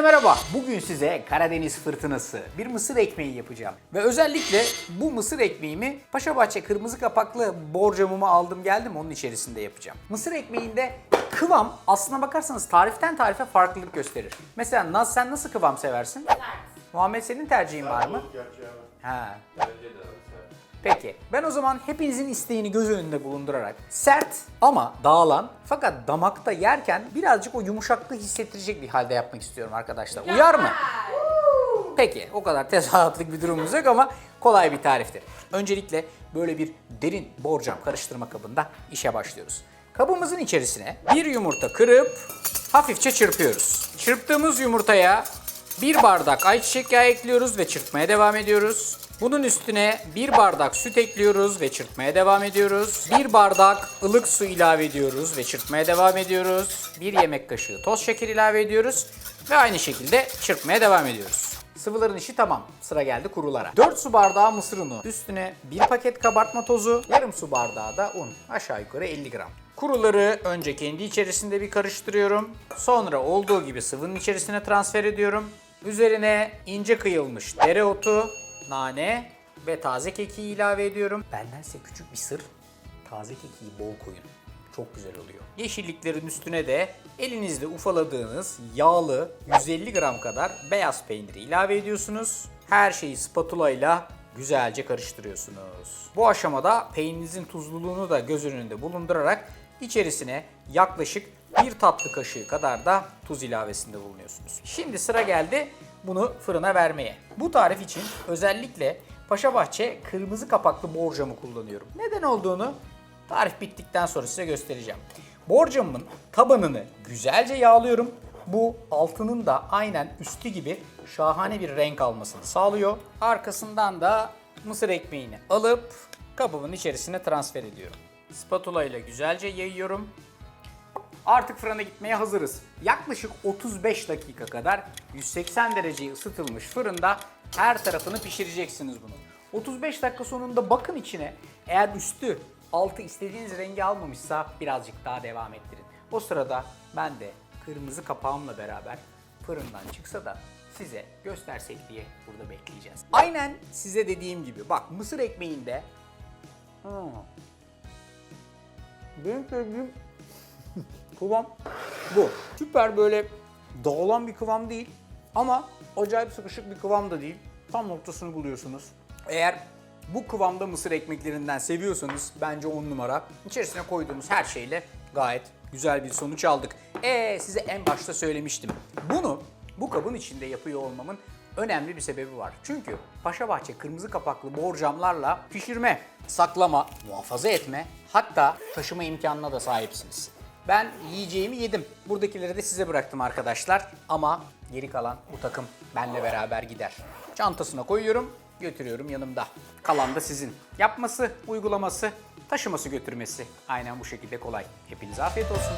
Herkese merhaba. Bugün size Karadeniz fırtınası bir mısır ekmeği yapacağım. Ve özellikle bu mısır ekmeğimi Paşabahçe kırmızı kapaklı borcamımı aldım geldim onun içerisinde yapacağım. Mısır ekmeğinde kıvam aslına bakarsanız tariften tarife farklılık gösterir. Mesela Naz sen nasıl kıvam seversin? Muhammed senin tercihin var mı? Ha. Peki. Ben o zaman hepinizin isteğini göz önünde bulundurarak sert ama dağılan fakat damakta yerken birazcık o yumuşaklığı hissettirecek bir halde yapmak istiyorum arkadaşlar. Uyar mı? Peki o kadar tezahüratlık bir durumumuz yok ama kolay bir tariftir. Öncelikle böyle bir derin borcam karıştırma kabında işe başlıyoruz. Kabımızın içerisine bir yumurta kırıp hafifçe çırpıyoruz. Çırptığımız yumurtaya bir bardak ayçiçek yağı ekliyoruz ve çırpmaya devam ediyoruz. Bunun üstüne bir bardak süt ekliyoruz ve çırpmaya devam ediyoruz. Bir bardak ılık su ilave ediyoruz ve çırpmaya devam ediyoruz. Bir yemek kaşığı toz şeker ilave ediyoruz ve aynı şekilde çırpmaya devam ediyoruz. Sıvıların işi tamam. Sıra geldi kurulara. 4 su bardağı mısır unu. Üstüne 1 paket kabartma tozu, yarım su bardağı da un. Aşağı yukarı 50 gram. Kuruları önce kendi içerisinde bir karıştırıyorum. Sonra olduğu gibi sıvının içerisine transfer ediyorum. Üzerine ince kıyılmış dereotu, nane ve taze kekiği ilave ediyorum. Bendense küçük bir sır. Taze kekiği bol koyun. Çok güzel oluyor. Yeşilliklerin üstüne de elinizle ufaladığınız yağlı 150 gram kadar beyaz peyniri ilave ediyorsunuz. Her şeyi spatula ile güzelce karıştırıyorsunuz. Bu aşamada peynirinizin tuzluluğunu da göz önünde bulundurarak içerisine yaklaşık bir tatlı kaşığı kadar da tuz ilavesinde bulunuyorsunuz. Şimdi sıra geldi bunu fırına vermeye. Bu tarif için özellikle Paşabahçe kırmızı kapaklı borcamı kullanıyorum. Neden olduğunu Tarif bittikten sonra size göstereceğim. Borcamın tabanını güzelce yağlıyorum. Bu altının da aynen üstü gibi şahane bir renk almasını sağlıyor. Arkasından da mısır ekmeğini alıp kabımın içerisine transfer ediyorum. Spatula ile güzelce yayıyorum. Artık fırına gitmeye hazırız. Yaklaşık 35 dakika kadar 180 dereceye ısıtılmış fırında her tarafını pişireceksiniz bunu. 35 dakika sonunda bakın içine eğer üstü altı istediğiniz rengi almamışsa birazcık daha devam ettirin. O sırada ben de kırmızı kapağımla beraber fırından çıksa da size göstersek diye burada bekleyeceğiz. Aynen size dediğim gibi bak mısır ekmeğinde Hmm. benim sevdiğim kıvam bu. Süper böyle dağılan bir kıvam değil ama acayip sıkışık bir kıvam da değil. Tam noktasını buluyorsunuz. Eğer bu kıvamda mısır ekmeklerinden seviyorsanız bence 10 numara. İçerisine koyduğumuz her şeyle gayet güzel bir sonuç aldık. Ee size en başta söylemiştim. Bunu bu kabın içinde yapıyor olmamın önemli bir sebebi var. Çünkü Paşabahçe kırmızı kapaklı borcamlarla pişirme, saklama, muhafaza etme hatta taşıma imkanına da sahipsiniz. Ben yiyeceğimi yedim. Buradakileri de size bıraktım arkadaşlar. Ama geri kalan bu takım benle beraber gider. Çantasına koyuyorum, götürüyorum yanımda. Kalan da sizin. Yapması, uygulaması, taşıması götürmesi. Aynen bu şekilde kolay. Hepinize afiyet olsun.